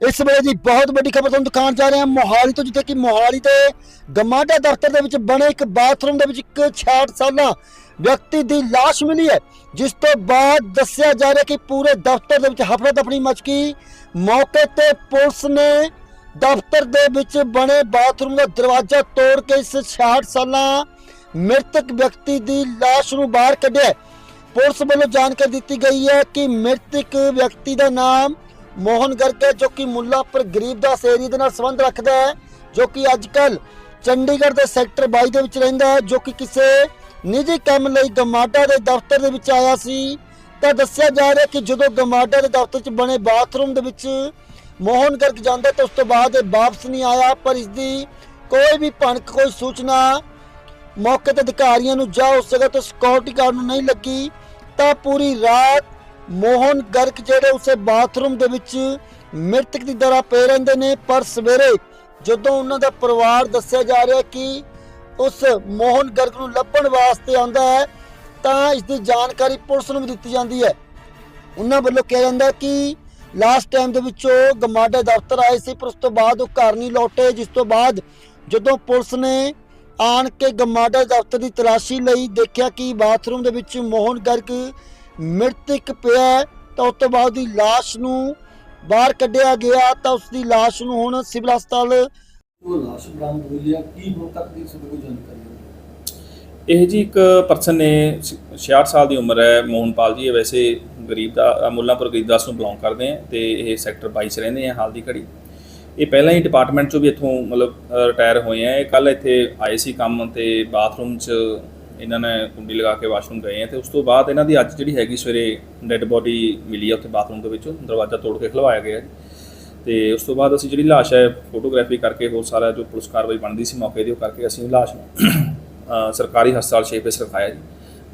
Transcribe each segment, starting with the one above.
ਇਸ ਵੇਲੇ ਦੀ ਬਹੁਤ ਵੱਡੀ ਖਬਰ ਤੁਹਾਨੂੰ ਦਿਖਾਉਣ ਜਾ ਰਹੇ ਹਾਂ। ਮੋਹਾਲੀ ਤੋਂ ਜਿੱਥੇ ਕਿ ਮੋਹਾਲੀ ਦੇ ਗਮਾਡਾ ਦਫ਼ਤਰ ਦੇ ਵਿੱਚ ਬਣੇ ਇੱਕ ਬਾਥਰੂਮ ਦੇ ਵਿੱਚ ਇੱਕ 66 ਸਾਲਾਂ ਵਿਅਕਤੀ ਦੀ ਲਾਸ਼ ਮਿਲੀ ਹੈ, ਜਿਸ ਤੋਂ ਬਾਅਦ ਦੱਸਿਆ ਜਾ ਰਿਹਾ ਕਿ ਪੂਰੇ ਦਫ਼ਤਰ ਦੇ ਵਿੱਚ ਹਫੜਾ ਦਫੜੀ ਮਚ ਗਈ। ਮੌਕੇ ਤੇ ਪੁਲਿਸ ਨੇ ਦਫ਼ਤਰ ਦੇ ਵਿੱਚ ਬਣੇ ਬਾਥਰੂਮ ਦਾ ਦਰਵਾਜ਼ਾ ਤੋੜ ਕੇ ਇਸ 66 ਸਾਲਾਂ ਮ੍ਰਿਤਕ ਵਿਅਕਤੀ ਦੀ ਲਾਸ਼ ਨੂੰ ਬਾਹਰ ਕੱਢਿਆ ਪੁਲਿਸ ਵੱਲੋਂ ਜਾਣਕਾਰੀ ਦਿੱਤੀ ਗਈ ਹੈ ਕਿ ਮ੍ਰਿਤਕ ਵਿਅਕਤੀ ਦਾ ਨਾਮ ਮੋਹਨ ਗਰਗ ਹੈ ਜੋ ਕਿ ਮੁੱਲਾਪੁਰ ਗਰੀਬਦਾਸ ਏਰੀਆ ਦੇ ਨਾਲ ਸੰਬੰਧ ਰੱਖਦਾ ਹੈ, ਜੋ ਕਿ ਅੱਜ ਅੱਜਕੱਲ ਚੰਡੀਗੜ੍ਹ ਦੇ ਸੈਕਟਰ 22 ਦੇ ਵਿੱਚ ਰਹਿੰਦਾ ਹੈ, ਜੋ ਕਿ ਕਿਸੇ ਨਿੱਜੀ ਕੰਮ ਲਈ ਗਮਾਡਾ ਦੇ ਦਫ਼ਤਰ ਦੇ ਵਿੱਚ ਆਇਆ ਸੀ। ਤਾਂ ਦੱਸਿਆ ਜਾ ਰਿਹਾ ਕਿ ਜਦੋਂ ਗਮਾਡਾ ਦੇ ਦਫ਼ਤਰ 'ਚ ਬਣੇ ਬਾਥਰੂਮ ਦੇ ਵਿੱਚ ਮੋਹਨ ਗਰਗ ਜਾਂਦਾ ਤਾਂ ਉਸ ਤੋਂ ਬਾਅਦ ਇਹ ਵਾਪਸ ਨਹੀਂ ਆਇਆ, ਪਰ ਇਸ ਦੀ ਕੋਈ ਵੀ ਭਣਕ, ਕੋਈ ਸੂਚਨਾ ਮੌਕੇ ਤੇ ਅਧਿਕਾਰੀਆਂ ਨੂੰ ਜਾਂ ਉਸ ਜਗ੍ਹਾ ਤੋਂ ਸਿਕਿਉਰਿਟੀ ਗਾਰਡ ਨੂੰ ਨਹੀਂ ਲੱਗੀ। ਤਾਂ ਪੂਰੀ ਰਾਤ ਮੋਹਨ ਗਰਗ ਜਿਹੜੇ ਉਸੇ ਬਾਥਰੂਮ ਦੇ ਵਿੱਚ ਮ੍ਰਿਤਕ ਦੀ ਤਰ੍ਹਾਂ ਪਏ ਰਹਿੰਦੇ ਨੇ, ਪਰ ਸਵੇਰੇ ਜਦੋਂ ਉਹਨਾਂ ਦਾ ਪਰਿਵਾਰ ਦੱਸਿਆ ਜਾ ਰਿਹਾ ਕਿ ਉਸ ਮੋਹਨ ਗਰਗ ਨੂੰ ਲੱਭਣ ਵਾਸਤੇ ਆਉਂਦਾ ਹੈ, ਤਾਂ ਇਸ ਦੀ ਜਾਣਕਾਰੀ ਪੁਲਿਸ ਨੂੰ ਵੀ ਦਿੱਤੀ ਜਾਂਦੀ ਹੈ। ਉਹਨਾਂ ਵੱਲੋਂ ਕਿਹਾ ਜਾਂਦਾ ਕਿ ਲਾਸਟ ਟਾਈਮ ਦੇ ਵਿੱਚ ਉਹ ਗਮਾਡਾ ਦਫ਼ਤਰ ਆਏ ਸੀ, ਪਰ ਉਸ ਤੋਂ ਬਾਅਦ ਉਹ ਘਰ ਨਹੀਂ ਲੌਟੇ। ਜਿਸ ਤੋਂ ਬਾਅਦ ਜਦੋਂ ਪੁਲਿਸ ਨੇ ਆਣ ਕੇ ਗਮਾਡਾ ਦਫ਼ਤਰ ਦੀ ਤਲਾਸ਼ੀ ਲਈ ਦੇਖਿਆ ਕਿ ਬਾਥਰੂਮ ਦੇ ਵਿੱਚ ਮੋਹਨ ਗਰਗ ਮ੍ਰਿਤਕ ਪਿਆ ਤਾਂ ਉਸ ਤੋਂ ਬਾਅਦ ਦੀ ਲਾਸ਼ ਨੂੰ ਬਾਹਰ ਕੱਢਿਆ ਗਿਆ ਤਾਂ ਉਸ ਦੀ ਲਾਸ਼ ਨੂੰ ਹੁਣ ਸਿਵਲ ਹਸਪਤਾਲ ਉਹ ਲਾਸ਼ ਬਰਾਮਦ ਹੋਈ ਆ ਕੀ ਹੁਣ ਤੱਕ ਦੀ ਸਾਨੂੰ ਕੋਈ ਜਾਣਕਾਰੀ ਹੈ? ਇਹ ਜੀ ਇੱਕ ਪਰਸਨ ਨੇ 66 ਸਾਲ ਦੀ ਉਮਰ ਹੈ ਮੋਹਨਪਾਲ ਜੀ ਇਹ ਵੈਸੇ ਗਰੀਬ ਦਾ ਮੁੱਲਾਂਪੁਰ ਗਰੀਬਦਾਸ ਨੂੰ ਬਿਲੋਂਗ ਕਰਦੇ ਆ ਤੇ ਇਹ ਸੈਕਟਰ 22 ਚ ਰਹਿੰਦੇ ਆ ਹਾਲ ਦੀ ਘੜੀ। ਇਹ ਪਹਿਲਾਂ ਹੀ ਡਿਪਾਰਟਮੈਂਟ ਚੋਂ ਵੀ ਇੱਥੋਂ ਮਤਲਬ ਰਿਟਾਇਰ ਹੋਏ ਆ ਇਹ ਕੱਲ ਇੱਥੇ ਆਏ ਸੀ ਕੰਮ ਤੇ ਬਾਥਰੂਮ 'ਚ ਇਹਨਾਂ ਨੇ ਕੁੰਡੀ ਲਗਾ ਕੇ ਵਾਸ਼ਰੂਮ ਗਏ ਆ ਤੇ ਉਸ ਤੋਂ ਬਾਅਦ ਇਹਨਾਂ ਦੀ ਅੱਜ ਜਿਹੜੀ ਹੈਗੀ ਸਵੇਰੇ ਡੈੱਡ ਬੋਡੀ ਮਿਲੀ ਆ ਉੱਥੇ ਬਾਥਰੂਮ ਦੇ ਵਿੱਚੋਂ, ਦਰਵਾਜ਼ਾ ਤੋੜ ਕੇ ਖਲਵਾਇਆ ਗਿਆ ਜੀ। ਤੇ ਉਸ ਤੋਂ ਬਾਅਦ ਅਸੀਂ ਜਿਹੜੀ ਲਾਸ਼ ਹੈ ਫੋਟੋਗ੍ਰਾਫੀ ਕਰਕੇ ਹੋਰ ਸਾਰਾ ਜੋ ਪੁਲਿਸ ਕਾਰਵਾਈ ਬਣਦੀ ਸੀ ਮੌਕੇ ਦੀ, ਉਹ ਕਰਕੇ ਅਸੀਂ ਲਾਸ਼ ਨੂੰ ਸਰਕਾਰੀ ਹਸਪਤਾਲ ਸ਼ੇਪੇਸ ਰਖਾਇਆ ਜੀ।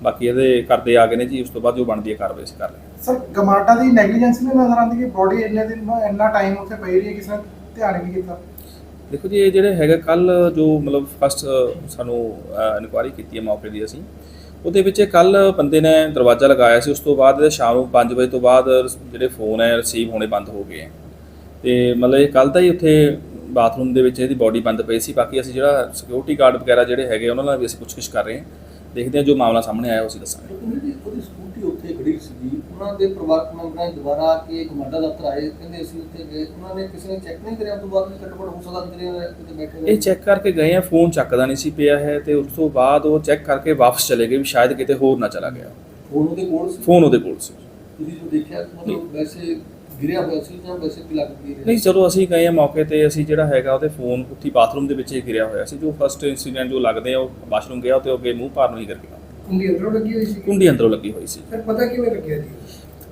ਬਾਕੀ ਇਹਦੇ ਕਰਦੇ ਆ ਗਏ ਨੇ ਜੀ, ਉਸ ਤੋਂ ਬਾਅਦ ਜੋ ਬਣਦੀ ਹੈ ਕਾਰਵਾਈ ਅਸੀਂ ਕਰ ਰਹੇ ਹਾਂ। ਸਰ, ਗਮਾਟਾ ਦੀ ਨੈਗਲੀਜੈਂਸ ਵੀ ਨਜ਼ਰ ਆਉਂਦੀ ਕਿ ਬੋਡੀ ਇੰਨੇ ਦਿਨ ਇੰਨਾ ਟਾਈਮ ਉੱਥੇ ਪਈ ਰਹੀ ਹੈ ਕਿਸੇ ਨੇ ਧਿਆਨ ਨਹੀਂ ਕੀਤਾ? ਦੇਖੋ ਜੀ, ਇਹ ਜਿਹੜੇ ਹੈਗਾ ਕੱਲ ਜੋ ਮਤਲਬ ਫਸਟ ਸਾਨੂੰ ਇਨਕੁਆਇਰੀ ਕੀਤੀ ਹੈ ਮੌਕੇ ਦੀ ਅਸੀਂ, ਉਹਦੇ ਵਿੱਚ ਕੱਲ ਬੰਦੇ ਨੇ ਦਰਵਾਜ਼ਾ ਲਗਾਇਆ ਸੀ, ਉਸ ਤੋਂ ਬਾਅਦ ਇਹਦੇ ਸ਼ਾਮ ਨੂੰ 5 ਵਜੇ ਤੋਂ ਬਾਅਦ ਜਿਹੜੇ ਫੋਨ ਹੈ ਰਿਸੀਵ ਹੋਣੇ ਬੰਦ ਹੋ ਗਏ ਹੈ। ਤੇ ਮਤਲਬ ਇਹ ਕੱਲ ਦਾ ਹੀ ਉੱਥੇ ਬਾਥਰੂਮ ਦੇ ਵਿੱਚ ਇਹਦੀ ਬਾਡੀ ਬੰਦ ਪਈ ਸੀ, ਬਾਕੀ ਅਸੀਂ ਜਿਹੜਾ ਸਿਕਿਉਰਿਟੀ ਗਾਰਡ ਵਗੈਰਾ ਜਿਹੜੇ ਹੈਗੇ, ਉਹਨਾਂ ਨਾਲ ਵੀ ਅਸੀਂ ਪੁੱਛਗਿੱਛ ਕਰ ਰਹੇ ਹਾਂ। ਦੇਖਦੇ ਹਾਂ ਜੋ ਮਾਮਲਾ ਸਾਹਮਣੇ ਆਇਆ, ਉਹ ਅਸੀਂ ਦੱਸਾਂਗੇ ਉਹਦੀ ਦੀ ਉਹਦੀ ਸਕੂਟੀ ਉੱਥੇ ਖੜੀ ਸੀਗੀ ਉਹਨਾਂ ਦੇ ਪਰਿਵਾਰਕ ਮੈਂਬਰਾਂ ਨੇ ਦੁਬਾਰਾ ਆ ਕੇ ਕਮਾਂਡਾ ਦਫ਼ਤਰ ਆਏ ਕਹਿੰਦੇ ਅਸੀਂ ਉੱਥੇ ਗਏ। ਉਹਨਾਂ ਨੇ ਕਿਸੇ ਨੇ ਚੈੱਕ ਨਹੀਂ ਕਰਿਆ ਉਸ ਤੋਂ ਬਾਅਦ ਵੀ ਘੱਟੋ ਘੱਟ ਹੋ ਸਕਦਾ ਅੰਦਰ ਕਿਤੇ ਬੈਠੇ ਇਹ ਚੈੱਕ ਕਰਕੇ ਗਏ ਆ ਫੋਨ ਚੱਕਦਾ ਨਹੀਂ ਸੀ ਪਿਆ ਹੈ ਤੇ ਉਸ ਤੋਂ ਬਾਅਦ ਉਹ ਚੈੱਕ ਕਰਕੇ ਵਾਪਸ ਚਲੇ ਗਏ ਵੀ ਸ਼ਾਇਦ ਕਿਤੇ ਹੋਰ ਨਾ ਚਲਾ ਗਿਆ। ਫੋਨ ਉਹਦੇ ਕੋਲ ਸੀ? ਫੋਨ ਉਹਦੇ ਕੋਲ ਸੀ। ਤੁਸੀਂ ਜੋ ਦੇਖਿਆ ਮਤਲਬ ਵੈਸੇ ਗਿਰਿਆ ਹੋਇਆ ਸੀ ਜਾਂ ਵੈਸੇ ਵੀ ਲੱਗ ਗਈ ਨਹੀਂ ਚਲੋ ਅਸੀਂ ਗਏ ਆ ਮੌਕੇ ਤੇ ਅਸੀਂ ਜਿਹੜਾ ਹੈਗਾ ਉਹਦੇ ਫੋਨ ਉੱਥੀ ਬਾਥਰੂਮ ਦੇ ਵਿੱਚ ਹੀ ਗਿਰਿਆ ਹੋਇਆ ਸੀ। ਜੋ ਫਸਟ ਇਨਸੀਡੈਂਟ ਜੋ ਲੱਗਦੇ ਆ ਉਹ ਵਾਸ਼ਰੂਮ ਗਿਆ ਤੇ ਉਹ ਅੱਗੇ ਮੂੰਹ ਭਾਰ ਨੂੰ ਹੀ ਕਰ ਗਿਆ ਕੁੰਡੀ ਅੰਦਰੋਂ ਲੱਗੀ ਹੋਈ ਸੀ? ਕੁੰਡੀ ਅੰਦਰੋਂ ਲੱਗੀ ਹੋਈ ਸੀ। ਸਰ ਪਤਾ ਕਿਵੇਂ ਲੱਗਿਆ ਜੀ?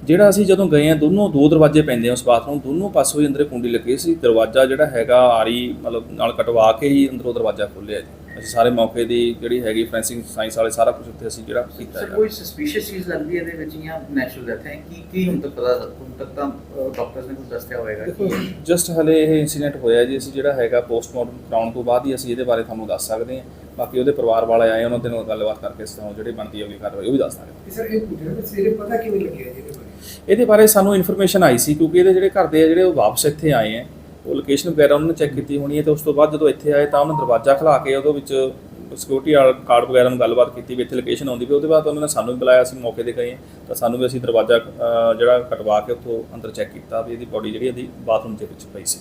ਜਿਹੜਾ ਅਸੀਂ ਜਦੋਂ ਗਏ ਆ ਦੋਨੋਂ ਦੋ ਦਰਵਾਜ਼ੇ ਪੈਂਦੇ ਆ ਉਸ ਬਾਥਰੂਮ ਦੋਨੋਂ ਪਾਸੋਂ ਹੀ ਅੰਦਰੇ ਕੁੰਡੀ ਲੱਗੀ ਸੀ। ਦਰਵਾਜ਼ਾ ਜਿਹੜਾ ਹੈਗਾ ਆਰੀ ਮਤਲਬ ਨਾਲ ਕਟਵਾ ਕੇ ਹੀ ਅੰਦਰੋਂ ਦਰਵਾਜ਼ਾ ਖੋਲ੍ਹਿਆ ਜੀ। ਅਸੀਂ ਸਾਰੇ ਮੌਕੇ ਦੀ ਜਿਹੜੀ ਹੈਗੀ ਫੈਂਸਿੰਗ ਸਾਇੰਸ ਵਾਲੇ ਸਾਰਾ ਕੁਝ ਉੱਥੇ ਅਸੀਂ ਜਿਹੜਾ ਕੀਤਾ ਸਰ ਕੋਈ ਸਸਪੀਸ਼ੀਅਸ ਚੀਜ਼ ਲੱਗਦੀ ਹੈ ਇਹਦੇ ਵਿੱਚ ਜਾਂ ਨੈਚੁਰਲ ਡੈਥ ਹੈ? ਕੀ ਕੀ ਹੁਣ ਤੱਕ ਪਤਾ ਹੁਣ ਤੱਕ ਤਾਂ ਡਾਕਟਰਸ ਨੇ ਕੁਝ ਦੱਸਿਆ ਹੋਵੇਗਾ ਜਸਟ ਹਲੇ ਇਹ ਇਨਸੀਡੈਂਟ ਹੋਇਆ ਜੀ ਅਸੀਂ ਜਿਹੜਾ ਹੈਗਾ ਪੋਸਟਮਾਰਟਮ ਕਰਾਉਣ ਤੋਂ ਬਾਅਦ ਹੀ ਅਸੀਂ ਇਹਦੇ ਬਾਰੇ ਤੁਹਾਨੂੰ ਦੱਸ ਸਕਦੇ ਹਾਂ। ਬਾਕੀ ਉਹਦੇ ਪਰਿਵਾਰ ਵਾਲੇ ਆਏ ਉਹਨਾਂ ਦੇ ਨਾਲ ਗੱਲਬਾਤ ਕਰਕੇ ਤੁਹਾਨੂੰ ਜਿਹੜੀ ਬਣਦੀ ਅਗਲੀ ਕਾਰਵਾਈ ਉਹ ਵੀ ਦੱਸ ਦਾਂਗੇ। ਸਰ ਇਹ ਪੁੱਛ ਰਿਹਾ ਕਿ ਸਵੇਰੇ ਪਤਾ ਕਿਵੇਂ ਲੱਗਿਆ ਜੀ ਇਹਦੇ ਬਾਰੇ? ਇਹਦੇ ਬਾਰੇ ਸਾਨੂੰ ਇਨਫੋਰਮੇਸ਼ਨ ਆਈ ਸੀ ਕਿਉਂਕਿ ਇਹਦੇ ਜਿਹੜੇ ਘਰ ਦੇ ਆ ਜਿਹੜੇ ਉਹ ਵਾਪਸ ਇੱਥੇ ਆਏ ਆ ਉਹ ਲੋਕੇਸ਼ਨ ਵਗੈਰਾ ਉਹਨਾਂ ਨੇ ਚੈੱਕ ਕੀਤੀ ਹੋਣੀ ਹੈ ਤੇ ਉਸ ਤੋਂ ਬਾਅਦ ਜਦੋਂ ਇੱਥੇ ਆਏ ਤਾਂ ਉਹਨਾਂ ਦਰਵਾਜ਼ਾ ਖੁਲਾ ਕੇ ਉਹਦੇ ਵਿੱਚ ਸਿਕਿਉਰਿਟੀ ਕਾਰਡ ਵਗੈਰਾ ਨੂੰ ਗੱਲਬਾਤ ਕੀਤੀ ਵੀ ਇੱਥੇ ਲੋਕੇਸ਼ਨ ਆਉਂਦੀ ਪਈ ਉਹਦੇ ਬਾਅਦ ਉਹਨਾਂ ਨੇ ਸਾਨੂੰ ਵੀ ਬੁਲਾਇਆ ਸੀ ਮੌਕੇ ਤੇ ਗਏ ਤਾਂ ਸਾਨੂੰ ਵੀ ਅਸੀਂ ਦਰਵਾਜ਼ਾ ਜਿਹੜਾ ਕਟਵਾ ਕੇ ਉੱਥੋਂ ਅੰਦਰ ਚੈੱਕ ਕੀਤਾ ਵੀ ਇਹਦੀ ਬੋਡੀ ਜਿਹੜੀ ਇਹਦੀ ਬਾਥਰੂਮ ਦੇ ਵਿੱਚ ਪਈ ਸੀ।